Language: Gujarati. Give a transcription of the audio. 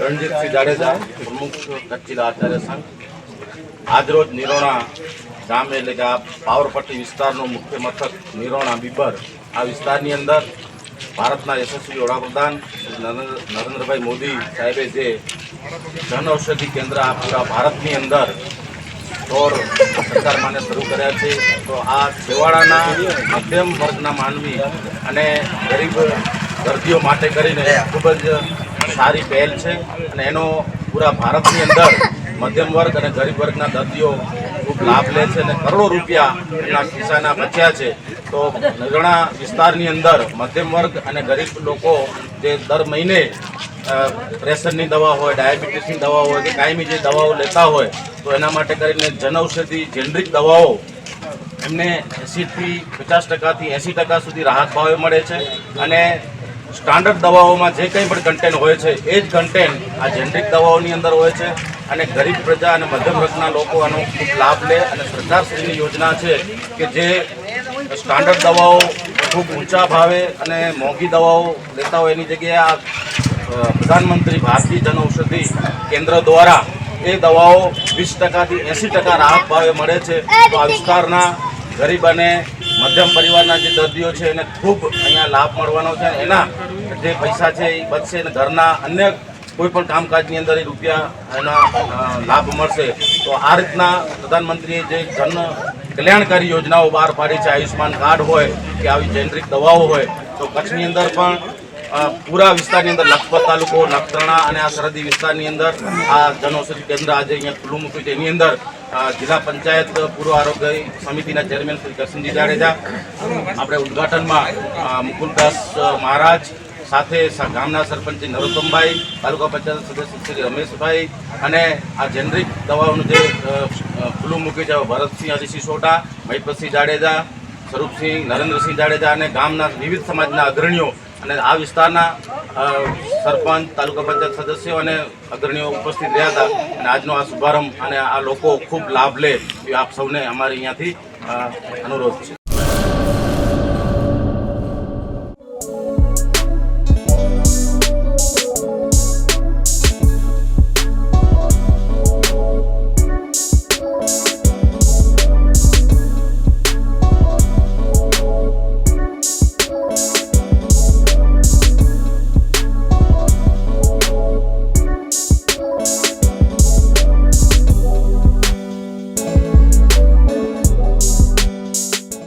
રણજીતસિંહ જાડેજા, પ્રમુખ કચ્છ આચાર્ય સંઘ, આજરોજ નિરોણા ગામ એટલે કે આ પાવરપટ્ટી વિસ્તારનું મુખ્ય મથક નિરોણા બીબર. આ વિસ્તારની અંદર ભારતના યશસ્વી વડાપ્રધાન નરેન્દ્રભાઈ મોદી સાહેબે જે જન ઔષધિ કેન્દ્ર આ પૂરા ભારતની અંદર સ્ટોર સરકાર માને શરૂ કર્યા છે. તો આ છેવાડાના મધ્યમ વર્ગના માનવી અને ગરીબ દર્દીઓ માટે કરીને ખૂબ જ સારી પહેલ છે અને એનો પૂરા ભારતની અંદર મધ્યમ વર્ગ અને ગરીબ વર્ગના દર્દીઓ ખૂબ લાભ લે છે અને કરોડો રૂપિયા એના ખિસ્સાના બચ્યા છે. તો નગણા વિસ્તારની અંદર મધ્યમ વર્ગ અને ગરીબ લોકો જે દર મહિને પ્રેશરની દવા હોય, ડાયાબિટીસની દવા હોય કે કાયમી જે દવાઓ લેતા હોય, તો એના માટે કરીને જનઔષધિ જેનરિક દવાઓ એમને એંસીથી પચાસ ટકાથી એંસી ટકા સુધી રાહત ભાવે મળે છે. અને સ્ટાન્ડર્ડ દવાઓમાં જે કંઈ પણ કન્ટેન્ટ હોય છે, એ જ કન્ટેન્ટ આ જેનરિક દવાઓની અંદર હોય છે અને ગરીબ પ્રજા અને મધ્યમ વર્ગના લોકો આનો ખૂબ લાભ લે અને સરકારશ્રીની યોજના છે કે જે સ્ટાન્ડર્ડ દવાઓ ખૂબ ઊંચા ભાવે અને મોંઘી દવાઓ લેતા હોય એની જગ્યાએ આ પ્રધાનમંત્રી ભારતીય જનઔષધિ કેન્દ્ર દ્વારા એ દવાઓ વીસ ટકાથી એંસી ટકા રાહત ભાવે મળે છે. તો આ વિસ્તારના ગરીબ અને મધ્યમ પરિવારના જે દર્દીઓ છે, એને ખૂબ અહીંયા લાભ મળવાનો છે એના જે પૈસા છે, એ બચશે અને ઘરના અન્ય કોઈ પણ કામકાજની અંદર એ રૂપિયા એના લાભ મળશે. તો આ રીતના પ્રધાનમંત્રીએ જે જન કલ્યાણકારી યોજનાઓ બહાર પાડી છે આયુષ્માન કાર્ડ હોય કે આવી જેનરિક દવાઓ હોય, તો કચ્છની અંદર પણ પૂરા વિસ્તારની અંદર લખપત તાલુકો, નખત્રાણા અને આ સરહદી વિસ્તારની અંદર આ જનૌષધિ કેન્દ્ર આજે અહીંયા ખુલ્લું મૂક્યું છે. એની અંદર જિલ્લા પંચાયત પૂર્વ આરોગ્ય સમિતિના ચેરમેન શ્રી કરશનજી જાડેજા, આપણે ઉદ્ઘાટનમાં મુકુલદાસ મહારાજ સાથે ગામના સરપંચ નરોત્તમભાઈ, તાલુકા પંચાયત સદસ્ય શ્રી રમેશભાઈ અને આ જેનરિક દવાઓનું જે ખુલ્લું મૂક્યું છે, ભરતસિંહ હરિસિંહ સોઢા મહિપતસિંહ જાડેજા, સ્વરૂપસિંહ નરેન્દ્રસિંહ જાડેજા અને ગામના વિવિધ સમાજના અગ્રણીઓ અને આ વિસ્તારના સરપંચ, તાલુકા પંચાયત સદસ્યો અને અગ્રણીઓ ઉપસ્થિત રહ્યા હતા અને આજનો આ શુભારંભ અને આ લોકો ખૂબ લાભ લે એ આપ સૌને અમારે અહીંયાથી અનુરોધ છે.